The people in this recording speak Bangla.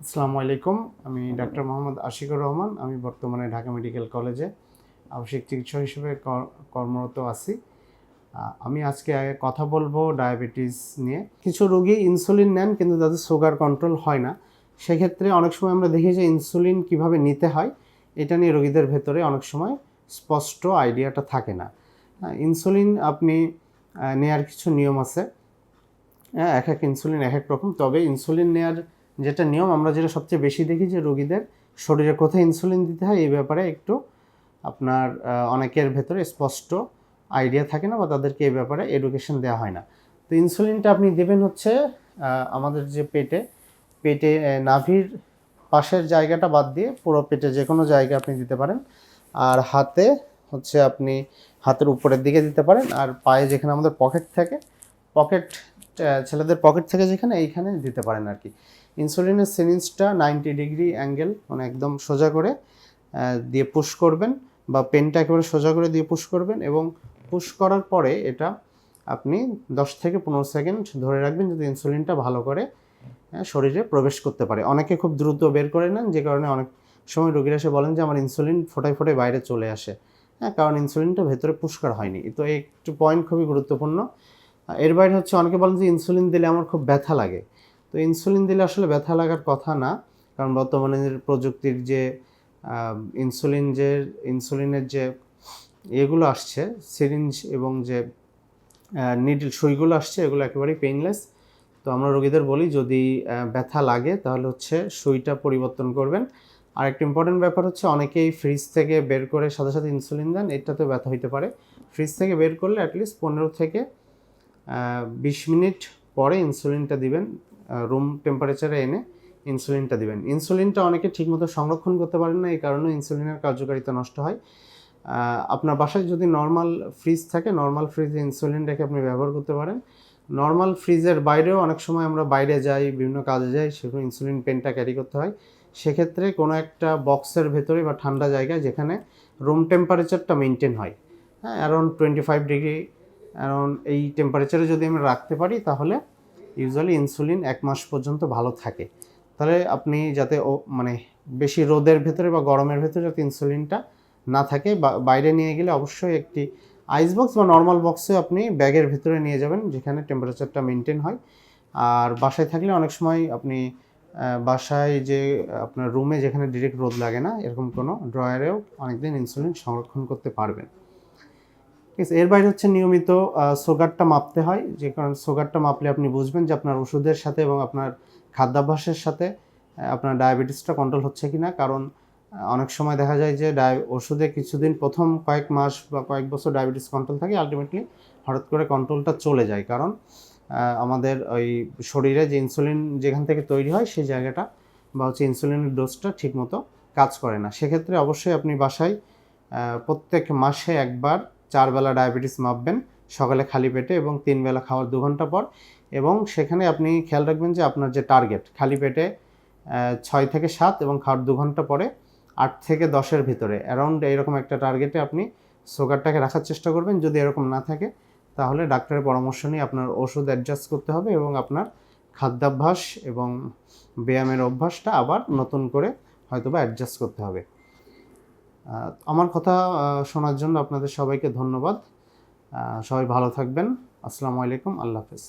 আসসালামু আলাইকুম। আমি ডাক্তার মোহাম্মদ আশিকুর রহমান। আমি বর্তমানে ঢাকা মেডিকেল কলেজে আবশ্যিক চিকিৎসক হিসেবে কর- কর্মরত আছি। আমি আজকে আগে কথা বলব ডায়াবেটিস নিয়ে। কিছু রোগী ইনসুলিন নেন কিন্তু তাদের সুগার কন্ট্রোল হয় না। সেক্ষেত্রে অনেক সময় আমরা দেখি যে ইনসুলিন কীভাবে নিতে হয় এটা নিয়ে রোগীদের ভেতরে অনেক সময় স্পষ্ট আইডিয়াটা থাকে না। ইনসুলিন আপনি নেয়ার কিছু নিয়ম আছে। হ্যাঁ এক এক ইনসুলিন এক এক রকম। তবে ইনসুলিন নেয়ার যেটা নিয়ম, আমরা যেটা সবচেয়ে বেশি দেখি যে রোগীদের শরীরে কোথায় ইনসুলিন দিতে হয়, এই ব্যাপারে একটু আপনার অনেকের ভেতরে স্পষ্ট আইডিয়া থাকে না বা তাদেরকে এই ব্যাপারে এডুকেশন দেওয়া হয় না। তো ইনসুলিনটা আপনি দেবেন হচ্ছে আমাদের যে পেটে পেটে নাভির পাশের জায়গাটা বাদ দিয়ে পুরো পেটে যে কোনো জায়গা আপনি দিতে পারেন। আর হাতে হচ্ছে আপনি হাতের উপরের দিকে দিতে পারেন, আর পায়ে যেখানে আমাদের পকেট থাকে পকেট ছেলেদের পকেট থেকে যেখানে, এইখানে দিতে পারেন আর কি। ইনসুলিনের সিরিঞ্জটা নাইনটি ডিগ্রি অ্যাঙ্গেল মানে একদম সোজা করে দিয়ে পুশ করবেন বা পেনটা একেবারে সোজা করে দিয়ে পুশ করবেন এবং পুশ করার পরে এটা আপনি দশ থেকে পনেরো সেকেন্ড ধরে রাখবেন যদি ইনসুলিনটা ভালো করে শরীরে প্রবেশ করতে পারে। অনেকে খুব দ্রুত বের করে নেন, যে কারণে অনেক সময় রোগীরা এসে বলেন যে, আমার ইনসুলিন ফোটায় ফোটায় বাইরে চলে আসে। হ্যাঁ কারণ ইনসুলিনটা ভেতরে পুষ্কার হয়নি। তো একটু পয়েন্ট খুবই গুরুত্বপূর্ণ। এর বাইরে হচ্ছে অনেকে বলেন যে, ইনসুলিন দিলে আমার খুব ব্যথা লাগে। তো ইনসুলিন দিলে আসলে ব্যথা লাগার কথা না, কারণ বর্তমানে প্রযুক্তির যে ইনসুলিন যে ইনসুলিনের যে এগুলো আসছে সিরিঞ্জ এবং যে নিডল সুইগুলো আসছে, এগুলো একেবারেই পেইনলেস তো আমরা রোগীদের বলি, যদি ব্যথা লাগে, তাহলে হচ্ছে সুইটা পরিবর্তন করবেন। আর একটা ইম্পর্টেন্ট ব্যাপার হচ্ছে, অনেকেই ফ্রিজ থেকে বের করে সাথে সাথে ইনসুলিন দেন এটাতে ব্যথা হইতে পারে। ফ্রিজ থেকে বের করলে অ্যাটলিস্ট পনেরো থেকে বিশ মিনিট পরে ইনসুলিনটা দিবেন। রুম টেম্পারেচারে এনে ইনসুলিনটা দিবেন। ইনসুলিনটা অনেকে ঠিকমতো সংরক্ষণ করতে পারেন না, এই কারণে ইনসুলিনের কার্যকারিতা নষ্ট হয়। আপনার বাসায় যদি নর্মাল ফ্রিজ থাকে নর্মাল ফ্রিজে ইনসুলিন রেখে আপনি ব্যবহার করতে পারেন। নর্মাল ফ্রিজের বাইরেও অনেক সময় আমরা বাইরে যাই, বিভিন্ন কাজে যাই সেখানে ইনসুলিন পেনটা ক্যারি করতে হয়। সেক্ষেত্রে কোনো একটা বক্সের ভেতরে বা ঠান্ডা জায়গায় যেখানে রুম টেম্পারেচারটা মেনটেন হয়। হ্যাঁ around twenty five degree around এই টেম্পারেচারে যদি আমরা রাখতে পারি, তাহলে ইউজুয়ালি ইনসুলিন এক মাস পর্যন্ত ভালো থাকে। তাহলে আপনি যাতে মানে বেশি রোদের ভেতরে বা গরমের ভেতরে যাতে ইনসুলিনটা না থাকে বাইরে নিয়ে গেলে অবশ্যই একটি আইস বক্স বা নর্মাল বক্সে আপনি ব্যাগের ভেতরে নিয়ে যাবেন, যেখানে টেম্পারেচারটা মেনটেন হয়। আর বাসায় থাকলে অনেক সময় আপনি বাসায় যে আপনার রুমে যেখানে ডিরেক্ট রোদ লাগে না, এরকম কোনো ড্রয়ারেও অনেকদিন ইনসুলিন সংরক্ষণ করতে পারবেন। ঠিক আছে এর বাইরে হচ্ছে নিয়মিত সুগারটা মাপতে হয়। যে কারণ সুগারটা মাপলে আপনি বুঝবেন যে আপনার ওষুধের সাথে এবং আপনার খাদ্যাভ্যাসের সাথে আপনার ডায়াবেটিসটা কন্ট্রোল হচ্ছে কি না কারণ অনেক সময় দেখা যায় যে ওষুধে কিছুদিন প্রথম কয়েক মাস বা কয়েক বছর ডায়াবেটিস কন্ট্রোল থাকে আলটিমেটলি হঠাৎ করে কন্ট্রোলটা চলে যায়। কারণ আমাদের ওই শরীরে যে ইনসুলিন যেখান থেকে তৈরি হয়, সেই জায়গাটা বা হচ্ছে ইনসুলিনের ডোজটা ঠিকমতো কাজ করে না। সেক্ষেত্রে অবশ্যই আপনি বাসায় প্রত্যেক মাসে একবার চার বেলা ডায়াবেটিস মাপবেন, সকালে খালি পেটে এবং তিন বেলা খাওয়ার দু ঘণ্টা পর। এবং সেখানে আপনি খেয়াল রাখবেন যে আপনার যে টার্গেট, খালি পেটে ছয় থেকে সাত এবং খাওয়ার দু ঘণ্টা পরে আট থেকে দশের ভিতরে। অ্যারাউন্ড এইরকম একটা টার্গেটে আপনি সুগারটাকে রাখার চেষ্টা করবেন। যদি এরকম না থাকে, তাহলে ডাক্তারের পরামর্শ নিয়ে আপনার ওষুধ অ্যাডজাস্ট করতে হবে এবং আপনার খাদ্যাভ্যাস এবং ব্যায়ামের অভ্যাসটা আবার নতুন করে হয়তোবা অ্যাডজাস্ট করতে হবে। আমার কথা শোনার জন্য আপনাদের সবাইকে ধন্যবাদ। সবাই ভালো থাকবেন। আসসালামু আলাইকুম। আল্লাহ হাফেজ।